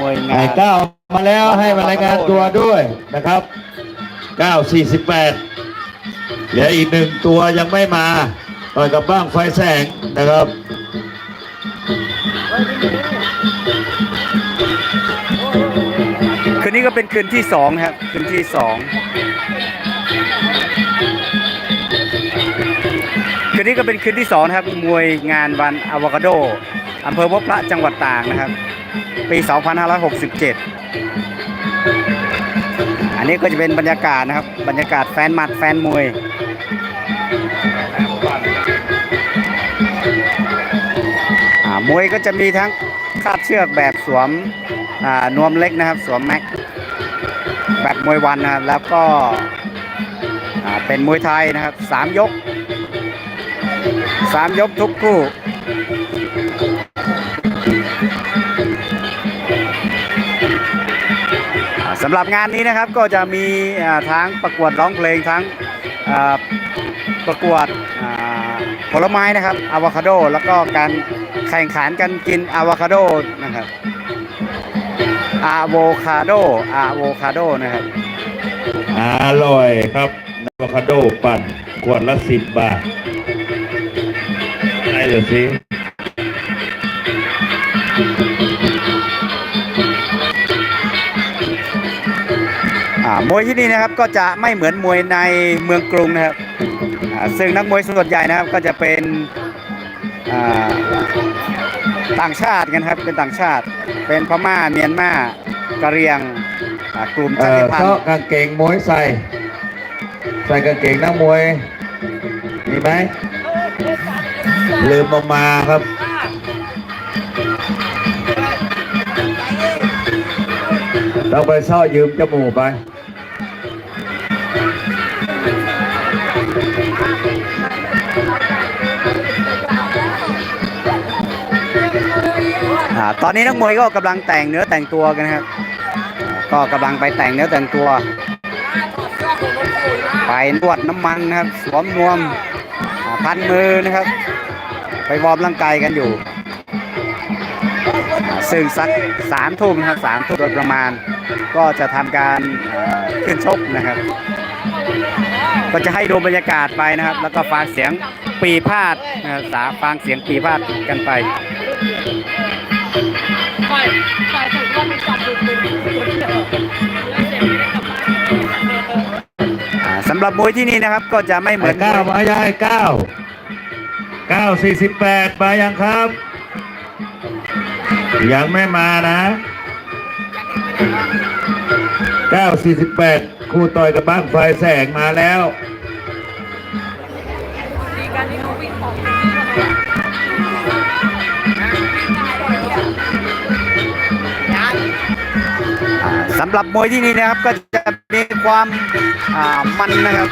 มวยงาไอ้นเก้ามาแล้วให้มารายงานตัวด้วยนะครับ 948 เหลืออีกหนึ่งตัวยังไม่มาต่อยกับบ้างไฟแสงนะครับคืนนี้ก็เป็นคืนที่สองนะครับ คืนที่สองคืนนี้ก็เป็นคืนที่สองนะครับ มวยงานวันอะวคาโดอำเภอพบพระจังหวัดตากนะครับ ปี 2567 อันนี้ก็จะเป็นบรรยากาศนะครับ บรรยากาศแฟนหมัดแฟนมวยอ่ามวยก็จะมีทั้งคาดเชือกแบบสวมอ่านวมเล็กนะครับ สวมแม็กแบบมวยวันนะครับแล้วก็อ่าเป็นมวยไทยนะครับสามยกสามยกทุกคู่ สำหรับงานนี้นะครับก็จะมีทั้งประกวดร้องเพลงทั้งประกวดผลไม้นะครับอะวคาโด แล้วก็การแข่งขันกันกินอะวคาโดนะครับอะโวคาโดอะโวคาโดนะครับอร่อยครับอะวคาโดปั่นขวดละสิบบาทได้เลยสิามวยที่นี่นะครับก็จะไม่เหมือนมวยในเมืองกรุงนะครับซึ่งนักมวยส่วนใหญ่นะครับก็จะเป็นต่างชาติกันครับเป็นต่างชาติ เป็นพม่าเมียนมากะเรียงกลุ่มชาติพันเซาะธุ์กางเกงมวยใส่ ใส่กางเกงนักมวยมีไหมลืมออกมาครับเราไปเซ่อยืมจมูกไปาตอนนี้นักมวยก็กำลังแต่งเนื้อแต่งตัวกันครับ ก็กำลังไปแต่งเนื้อแต่งตัว ไปนวดน้ำมันนะครับ สวมนวมพันมือนะครับ ไปวอร์มร่างกายกันอยู่ ซึ่งสักสามทุ่มนะครับสามทุ่มโดยประมาณ ก็จะทำการขึ้นชกนะครับ ก็จะให้ดูบรรยากาศไปนะครับ แล้วก็ฟังเสียงปีพาดนะสาฟังเสียงปีพาดกันไป ฝ่ายฝ่ายถูกว่าไม่จับดูเป็นคนเดียวแล้วเสร็จไม่ได้กลับบ้านอ่าสำหรับมวยที่นี่นะครับก็จะไม่เหมือนเก้ามายังเก้าเก้าสี่สิบแปดมายังครับ ยังไม่มานะเก้าสี่สิบแปดคู่ต่อยกับบ้างไฟแสงมาแล้ว มีการที่เขาวิ่งของอ่าำหรับมวยที่นี่นะครับก็จะมีความอ่ามันนะครับ